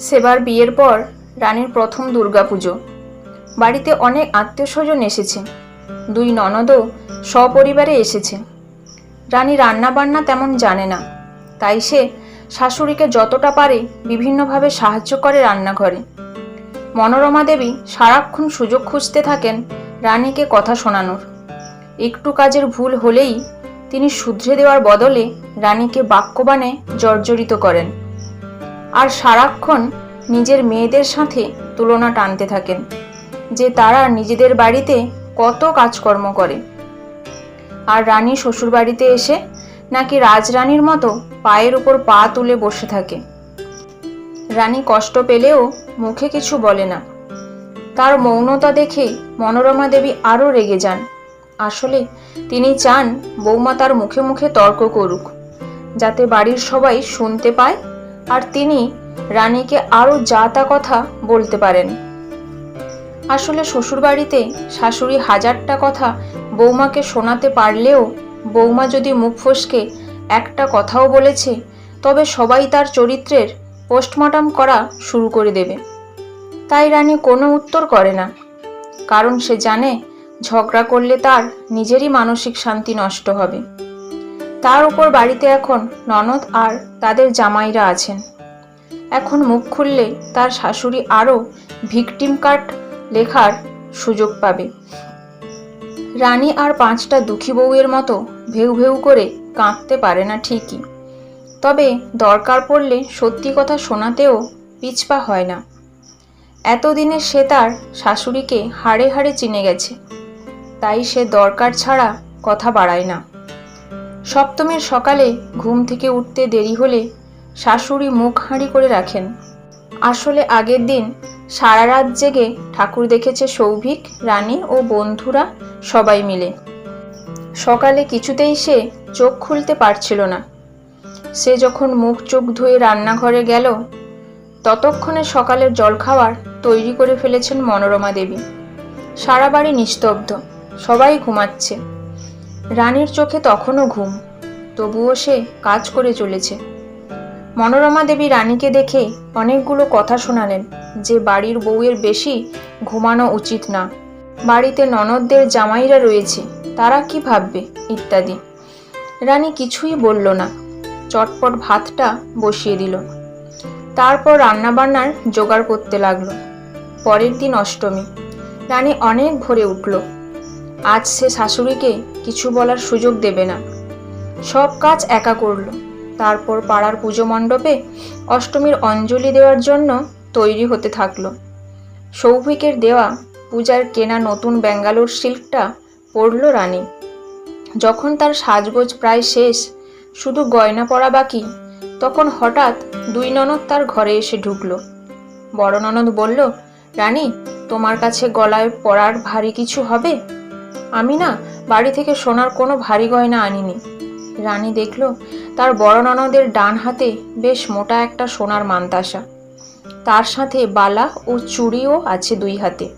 সেবার বিয়ের পর রানীর প্রথম দুর্গাপুজো। বাড়িতে অনেক আত্মীয় স্বজন এসেছে। দুই ননদও সপরিবারে এসেছে। রানী রান্নাবান্না তেমন জানে না। তাই সে শাশুড়িকে যতটা পারে বিভিন্নভাবে সাহায্য করে রান্নাঘরে। মনোরমা দেবী সারাক্ষণ সুযোগ খুঁজতে থাকেন রানীকে কথা শোনানোর। একটু কাজের ভুল হলেই তিনি শুধরে দেওয়ার বদলে রানীকে বাক্যবাণে জর্জরিত করেন। আর সারাক্ষণ নিজের মেয়েদের সাথে তুলনা টানতে থাকেন, যে তারা নিজেদের বাড়িতে কত কাজকর্ম করে। আর রানী শ্বশুর বাড়িতে এসে নাকি রাজরানীর মতো পায়ের উপর পা তুলে বসে থাকে। রানী কষ্ট পেলেও মুখে কিছু বলে না। তার মৌনতা দেখে মনোরমা দেবী আরও রেগে যান। আসলে তিনি চান বৌমা তার মুখে মুখে তর্ক করুক, যাতে বাড়ির সবাই শুনতে পায় আর তিনি রানীকে আরও যা তা কথা বলতে পারেন। আসলে শ্বশুরবাড়িতে শাশুড়ি হাজারটা কথা বৌমাকে শোনাতে পারলেও বৌমা যদি মুখ ফসকে একটা কথাও বলেছে, তবে সবাই তার চরিত্রের পোস্টমর্টম করা শুরু করে দেবে। তাই রানী কোনো উত্তর করে না, কারণ সে জানে ঝগড়া করলে তার নিজেরই মানসিক শান্তি নষ্ট হবে। তার উপর বাড়িতে এখন ননদ আর তাদের জামাইরা আছেন। এখন মুখ খুললে তার শাশুড়ি আরও ভিকটিম কার্ড লেখার সুযোগ পাবে। রানী আর পাঁচটা দুঃখী বউয়ের মতো ভেউ ভেউ করে কাঁদতে পারে না ঠিকই। তবে দরকার পড়লে সত্যি কথা শোনাতেও পিছপা হয় না। এতদিনে সে তার শাশুড়িকে হাড়ে হাড়ে চিনে গেছে। তাই সে দরকার ছাড়া কথা বাড়ায় না। সপ্তমীর সকালে ঘুম থেকে উঠতে দেরি হলে শাশুড়ি মুখ হাঁড়ি করে রাখেন। আসলে আগের দিন সারা রাত জেগে ঠাকুর দেখেছে সৌভিক, রানী ও বন্ধুরা সবাই মিলে। সকালে কিছুতেই সে চোখ খুলতে পারছিল না। সে যখন মুখ চোখ ধুয়ে রান্নাঘরে গেল, ততক্ষণে সকালের জলখাবার তৈরি করে ফেলেছেন মনোরমা দেবী। সারা বাড়ি নিস্তব্ধ, সবাই ঘুমাচ্ছে। রানীর চোখে তখনও ঘুম, তবুও সে কাজ করে চলেছে। মনোরমা দেবী রানীকে দেখে অনেকগুলো কথা শোনালেন, যে বাড়ির বউয়ের বেশি ঘুমানো উচিত না। বাড়িতে ননদদের জামাইরা রয়েছে, তারা কি ভাববে, ইত্যাদি। রানী কিছুই বলল না, চটপট ভাতটা বসিয়ে দিল। তারপর রান্নাবান্নার জোগাড় করতে লাগল। পরের দিন অষ্টমী, রানী অনেক ভোরে উঠল। আজ সে শাশুড়িকে কিছু বলার সুযোগ দেবে না। সব কাজ একা করল। তারপর পাড়ার পুজো মণ্ডপে অষ্টমীর অঞ্জলি দেওয়ার জন্য তৈরি হতে থাকল। সৌভিকের দেওয়া পূজার কেনা নতুন ব্যাঙ্গালোর সিল্কটা পরল রানী। যখন তার সাজগোজ প্রায় শেষ, শুধু গয়না পরা বাকি, তখন হঠাৎ দুই ননদ তার ঘরে এসে ঢুকল। বড় ননদ বলল, রানী, তোমার কাছে গলায় পরার ভারী কিছু হবে? আমি না বাড়ি থেকে সোনার কোনো ভারী গয়না আনিনি। রানী দেখল তার বড় ননদের ডান হাতে বেশ মোটা একটা সোনার মান্তাসা। তার সাথে বালা ও চুড়িও আছে দুই হাতে।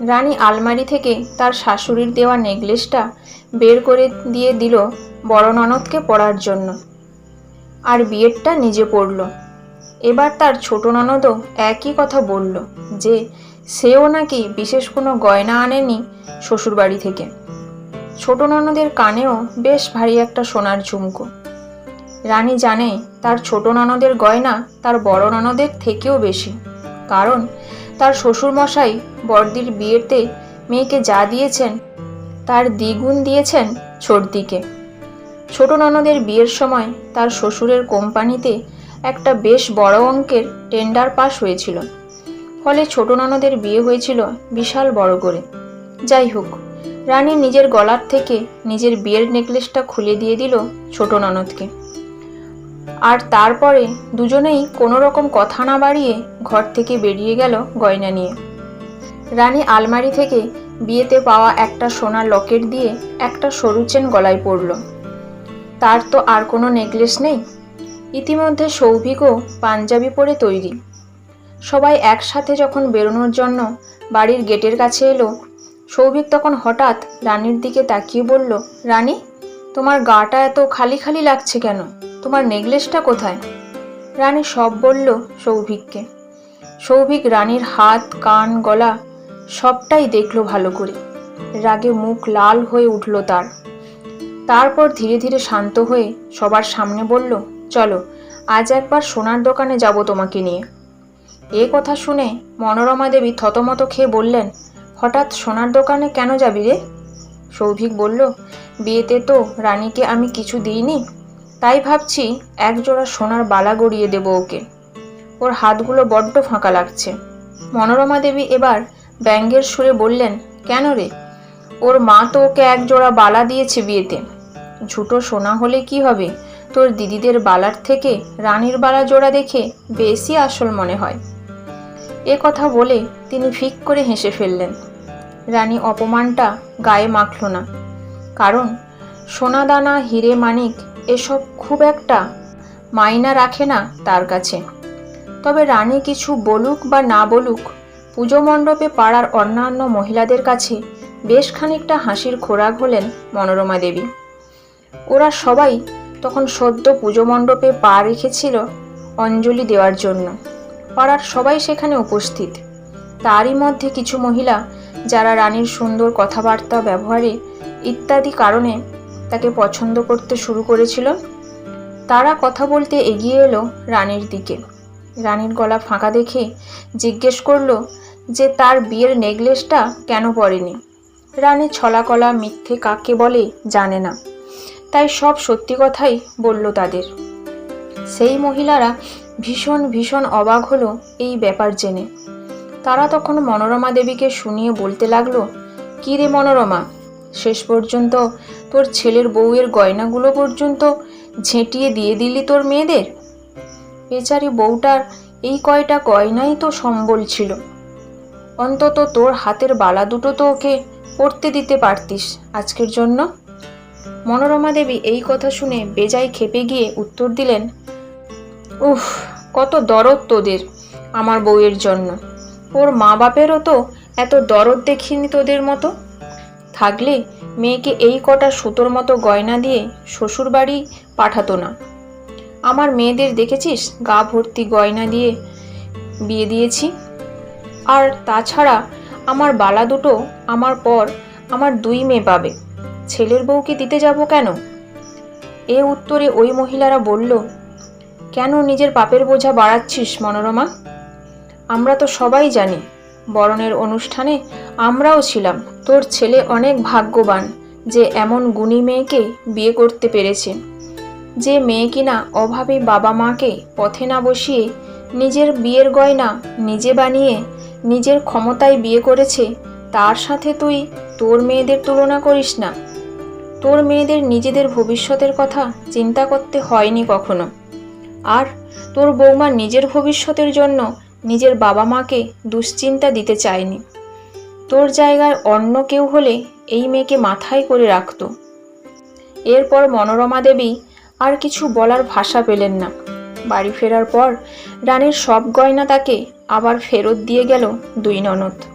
রানী আলমারি থেকে তার শাশুড়ির দেওয়া নেকলেসটা বের করে দিয়ে দিল বড় ননদকে পরার জন্য। আর বিয়েরটা নিজে পড়ল। এবার তার ছোট ননদও একই কথা বলল যে সেও নাকি বিশেষ কোনো গয়না আনেনি শ্বশুরবাড়ি থেকে। ছোট ননদের কানেও বেশ ভারী একটা সোনার ঝুমকো। রানী জানে তার ছোট ননদের গয়না তার বড় ননদের থেকেও বেশি, কারণ তার শ্বশুরমশাই বড়দির বিয়েতে মেয়েকে যা দিয়েছেন তার দ্বিগুণ দিয়েছেন ছোটদিকে। ছোট ননদের বিয়ের সময় তার শ্বশুরের কোম্পানিতে একটা বেশ বড় অঙ্কের টেন্ডার পাস হয়েছিল। ফলে ছোট ননদের বিয়ে হয়েছিল বিশাল বড় করে। যাই হোক, রানী নিজের গলার থেকে নিজের বিয়ের নেকলেসটা খুলে দিয়ে দিল ছোট ননদকে। আর তারপরে দুজনেই কোনো রকম কথা না বাড়িয়ে ঘর থেকে বেরিয়ে গেল গয়না নিয়ে। রানী আলমারি থেকে বিয়েতে পাওয়া একটা সোনার লকেট দিয়ে একটা সরু চেন গলায় পড়ল তার তো আর কোনো নেকলেস নেই। ইতিমধ্যে সৌভিকও পাঞ্জাবি পরে তৈরি। সবাই একসাথে যখন বেরোনোর জন্য বাড়ির গেটের কাছে এলো, সৌভিক তখন হঠাৎ রানীর দিকে তাকিয়ে বলল, রানী, তোমার গাটা এত খালি খালি লাগছে কেন? তোমার নেকলেসটা কোথায়? রানী সব বলল সৌভিককে। সৌভিক রানীর হাত, কান, গলা সবটাই দেখল ভালো করে। রাগে মুখ লাল হয়ে উঠল তার। তারপর ধীরে ধীরে শান্ত হয়ে সবার সামনে বলল, চলো, আজ একবার সোনার দোকানে যাব তোমাকে নিয়ে। এ কথা শুনে মনোরমা দেবী থতমত খেয়ে বললেন, হঠাৎ সোনার দোকানে কেন যাবি রে? সৌভিক বলল, বিয়েতে তো রানীকে আমি কিছু দিইনি, তাই ভাবছি এক জোড়া সোনার বালা গড়িয়ে দেবো ওকে। ওর হাতগুলো বড্ড ফাঁকা লাগছে। মনোরমা দেবী এবার ব্যঙ্গের সুরে বললেন, কেন রে? ওর মা তো ওকে এক জোড়া বালা দিয়েছে বিয়েতে। ঝুটো সোনা হলে কি হবে? তোর দিদিদের বালার থেকে রানীর বালা জোড়া দেখে বেশি আসল মনে হয়। এ কথা বলে তিনি ফিক করে হেসে ফেললেন। রানী অপমানটা গায়ে মাখল না। কারণ সোনাদানা, হিরে মানিক এসব খুব একটা মাইনা রাখে না তার কাছে। তবে রানী কিছু বলুক বা না বলুক, পুজো মণ্ডপে পাড়ার অন্যান্য মহিলাদের কাছে বেশ খানিকটা হাসির খোরাক হলেন মনোরমা দেবী। ওরা সবাই তখন সদ্য পুজো মণ্ডপে পা রেখেছিল অঞ্জলি দেওয়ার জন্য। পাড়ার সবাই সেখানে উপস্থিত। তারই মধ্যে কিছু মহিলা, যারা রানীর সুন্দর কথাবার্তা, ব্যবহারে ইত্যাদি কারণে তাকে পছন্দ করতে শুরু করেছিল, তারা কথা বলতে এগিয়ে এলো রানীর দিকে। রানীর গলা ফাঁকা দেখে জিজ্ঞেস করল যে তার বিয়ের নেকলেসটা কেন পরেনি? রানী ছলাকলা মিথ্যে কাকে বলে জানে না, তাই সব সত্যি কথাই বলল তাদের। সেই মহিলারা ভীষণ ভীষণ অবাক হলো এই ব্যাপার জেনে। তারা তখন মনোরমা দেবীকে শুনিয়ে বলতে লাগল, কী রে মনোরমা, শেষ পর্যন্ত তোর ছেলের বউয়ের গয়নাগুলো পর্যন্ত ঝেঁটিয়ে দিয়ে দিলি তোর মেয়েদের? বেচারি বউটার এই কয়টা গয়নাই তো সম্বল ছিল। অন্তত তোর হাতের বালা দুটো তো ওকে পড়তে দিতে পারতিস আজকের জন্য। মনোরমা দেবী এই কথা শুনে বেজায় খেপে গিয়ে উত্তর দিলেন উফ, কত দরদ তোদের আমার বউয়ের জন্য। ওর মা বাপেরও তো এত দরদ দেখিনি তোদের মতো। থাকলে মেয়েকে এই কটা সুতোর মতো গয়না দিয়ে শ্বশুর বাড়ি পাঠাতো না। আমার মেয়েদের দেখেছিস? গা ভর্তি গয়না দিয়ে বিয়ে দিয়েছি। আর তাছাড়া আমার বালা দুটো আমার পর আমার দুই মেয়ে পাবে। ছেলের বউকে দিতে যাব কেন? এ উত্তরে ওই মহিলারা বলল কেন নিজের পাপের বোঝা বাড়াচ্ছিস মনোরমা? আমরা তো সবাই জানি, বরণের অনুষ্ঠানে আমরাও ছিলাম, তোর ছেলে অনেক ভাগ্যবান যে এমন গুণী মেয়েকে বিয়ে করতে পেরেছে। যে মেয়ে কিনা অভাবে বাবা মাকে পথে না বসিয়ে নিজের বিয়ের গয়না নিজে বানিয়ে নিজের ক্ষমতায় বিয়ে করেছে, তার সাথে তুই তোর মেয়েদের তুলনা করিস না। তোর মেয়েদের নিজেদের ভবিষ্যতের কথা চিন্তা করতে হয়নি কখনো। আর তোর বৌমা নিজের ভবিষ্যতের জন্য নিজের বাবা মাকে দুশ্চিন্তা দিতে চায়নি। তোর জায়গায় অন্য কেউ হলে এই মেয়েকে মাথায় করে রাখত। এরপর মনোরমা দেবী আর কিছু বলার ভাষা পেলেন না। বাড়ি ফেরার পর রানীর সব গয়না তাকে আবার ফেরত দিয়ে গেল দুই ননদ।